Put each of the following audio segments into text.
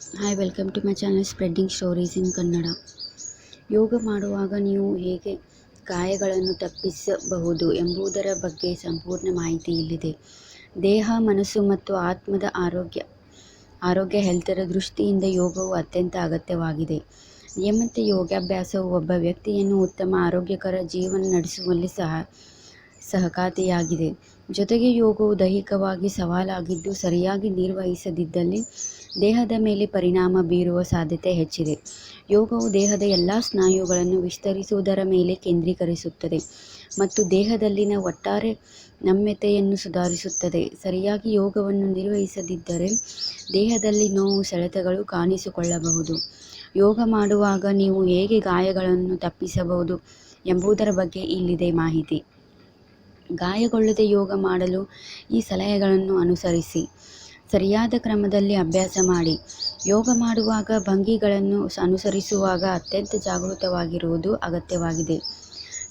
Hi welcome to my channel spreading stories in Kannada ಯೋಗ ಮಾಡುವಾಗ ನೀವು ಹೇಗೆ ಗಾಯಗಳನ್ನು ತಪ್ಪಿಸಬಹುದು ಎಂಬುದರ ಬಗ್ಗೆ ಸಂಪೂರ್ಣ ಮಾಹಿತಿ ಇಲ್ಲಿದೆ. ದೇಹ, ಮನಸ್ಸು ಮತ್ತು ಆತ್ಮದ ಆರೋಗ್ಯ ಆರೋಗ್ಯ ಹೆಲ್ತರ ದೃಷ್ಟಿಯಿಂದ ಯೋಗವು ಅತ್ಯಂತ ಅಗತ್ಯವಾಗಿದೆ. ನಿಯಮಿತ ಯೋಗಾಭ್ಯಾಸವು ಒಬ್ಬ ವ್ಯಕ್ತಿಯನ್ನು ಉತ್ತಮ, ಆರೋಗ್ಯಕರ ಜೀವನ ನಡೆಸುವಲ್ಲಿ ಸಹ ಸಹಕಾರಿಯಾಗಿದೆ. ಜೊತೆಗೆ ಯೋಗವು ದೈಹಿಕವಾಗಿ ಸವಾಲಾಗಿದ್ದು ಸರಿಯಾಗಿ ನಿರ್ವಹಿಸದಿದ್ದಲ್ಲಿ ದೇಹದ ಮೇಲೆ ಪರಿಣಾಮ ಬೀರುವ ಸಾಧ್ಯತೆ ಹೆಚ್ಚಿದೆ. ಯೋಗವು ದೇಹದ ಎಲ್ಲ ಸ್ನಾಯುಗಳನ್ನು ವಿಸ್ತರಿಸುವುದರ ಮೇಲೆ ಕೇಂದ್ರೀಕರಿಸುತ್ತದೆ ಮತ್ತು ದೇಹದಲ್ಲಿನ ಒಟ್ಟಾರೆ ನಮ್ಯತೆಯನ್ನು ಸುಧಾರಿಸುತ್ತದೆ. ಸರಿಯಾಗಿ ಯೋಗವನ್ನು ನಿರ್ವಹಿಸದಿದ್ದರೆ ದೇಹದಲ್ಲಿ ನೋವು, ಸೆಳೆತಗಳು ಕಾಣಿಸಿಕೊಳ್ಳಬಹುದು. ಯೋಗ ಮಾಡುವಾಗ ನೀವು ಹೇಗೆ ಗಾಯಗಳನ್ನು ತಪ್ಪಿಸಬಹುದು ಎಂಬುದರ ಬಗ್ಗೆ ಇಲ್ಲಿದೆ ಮಾಹಿತಿ. ಗಾಯಗೊಳ್ಳದೆ ಯೋಗ ಮಾಡಲು ಈ ಸಲಹೆಗಳನ್ನು ಅನುಸರಿಸಿ. ಸರಿಯಾದ ಕ್ರಮದಲ್ಲಿ ಅಭ್ಯಾಸ ಮಾಡಿ. ಯೋಗ ಮಾಡುವಾಗ ಭಂಗಿಗಳನ್ನು ಅನುಸರಿಸುವಾಗ ಅತ್ಯಂತ ಜಾಗೃತವಾಗಿರುವುದು ಅಗತ್ಯವಾಗಿದೆ.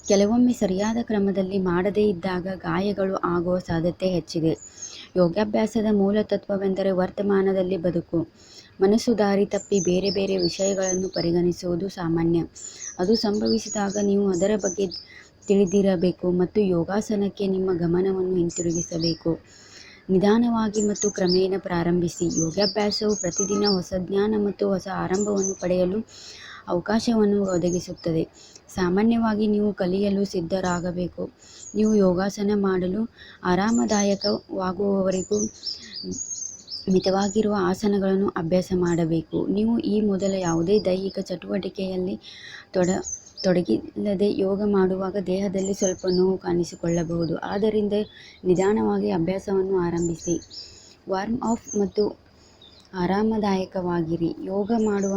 ಕೆಲವೊಮ್ಮೆ ಸರಿಯಾದ ಕ್ರಮದಲ್ಲಿ ಮಾಡದೇ ಇದ್ದಾಗ ಗಾಯಗಳು ಆಗುವ ಸಾಧ್ಯತೆ ಹೆಚ್ಚಿದೆ. ಯೋಗಾಭ್ಯಾಸದ ಮೂಲ ತತ್ವವೆಂದರೆ ವರ್ತಮಾನದಲ್ಲಿ ಬದುಕು. ಮನಸ್ಸು ದಾರಿ ತಪ್ಪಿ ಬೇರೆ ಬೇರೆ ವಿಷಯಗಳನ್ನು ಪರಿಗಣಿಸುವುದು ಸಾಮಾನ್ಯ. ಅದು ಸಂಭವಿಸಿದಾಗ ನೀವು ಅದರ ಬಗ್ಗೆ ತಿಳಿದಿರಬೇಕು ಮತ್ತು ಯೋಗಾಸನಕ್ಕೆ ನಿಮ್ಮ ಗಮನವನ್ನು ಹಿಂತಿರುಗಿಸಬೇಕು. ನಿಧಾನವಾಗಿ ಮತ್ತು ಕ್ರಮೇಣ ಪ್ರಾರಂಭಿಸಿ. ಯೋಗಾಭ್ಯಾಸವು ಪ್ರತಿದಿನ ಹೊಸ ಜ್ಞಾನ ಮತ್ತು ಹೊಸ ಆರಂಭವನ್ನು ಪಡೆಯಲು ಅವಕಾಶವನ್ನು ಒದಗಿಸುತ್ತದೆ. ಸಾಮಾನ್ಯವಾಗಿ ನೀವು ಕಲಿಯಲು ಸಿದ್ಧರಾಗಬೇಕು. ನೀವು ಯೋಗಾಸನ ಮಾಡಲು ಆರಾಮದಾಯಕವಾಗುವವರೆಗೂ ಮಿತವಾಗಿರುವ ಆಸನಗಳನ್ನು ಅಭ್ಯಾಸ ಮಾಡಬೇಕು. ನೀವು ಈ ಮೊದಲ ಯಾವುದೇ ದೈಹಿಕ ಚಟುವಟಿಕೆಯಲ್ಲಿ ತೊಡ ತೊಡಗಿಲ್ಲದೆ ಯೋಗ ಮಾಡುವಾಗ ದೇಹದಲ್ಲಿ ಸ್ವಲ್ಪ ನೋವು ಕಾಣಿಸಿಕೊಳ್ಳಬಹುದು. ಆದ್ದರಿಂದ ನಿಧಾನವಾಗಿ ಅಭ್ಯಾಸವನ್ನು ಆರಂಭಿಸಿ. ವಾರ್ಮ್ ಆಫ್ ಮತ್ತು ಆರಾಮದಾಯಕವಾಗಿರಿ. ಯೋಗ ಮಾಡುವ